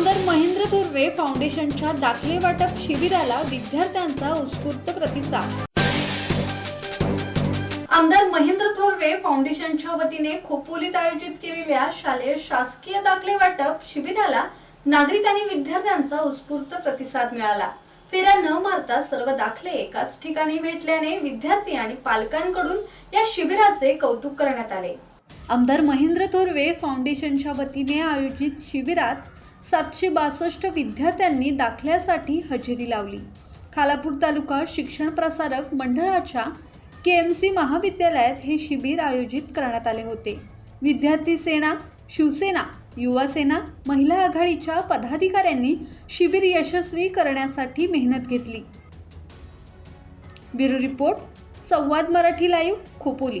आमदार महेंद्र थोरवे फाउंडेशनच्या दाखले वाटप शिबिराला विद्यार्थ्यांचा उत्स्फूर्त प्रतिसाद. आमदार महेंद्र थोरवे फाउंडेशनच्या वतीने खोपोलीत आयोजित केलेल्या शालेय शासकीय दाखले वाटप शिबिराला नागरिक आणि विद्यार्थ्यांचा उत्स्फूर्त प्रतिसाद मिळाला. फेऱ्या न मारता सर्व दाखले एकाच ठिकाणी भेटल्याने विद्यार्थी आणि पालकांकडून या शिबिराचे कौतुक करण्यात आले. आमदार महेंद्र थोरवे फाउंडेशनच्या वतीने आयोजित शिबिरात सातशे बासष्ट विद्यार्थ्यांनी दाखल्यासाठी हजेरी लावली. खालापूर तालुका शिक्षण प्रसारक मंडळाच्या के एम सी महाविद्यालयात हे शिबिर आयोजित करण्यात आले होते. विद्यार्थी सेना शिवसेना युवा सेना महिला आघाडीच्या पदाधिकाऱ्यांनी शिबिर यशस्वी करण्यासाठी मेहनत घेतली. Bureau report Samvad Marathi live Khopoli.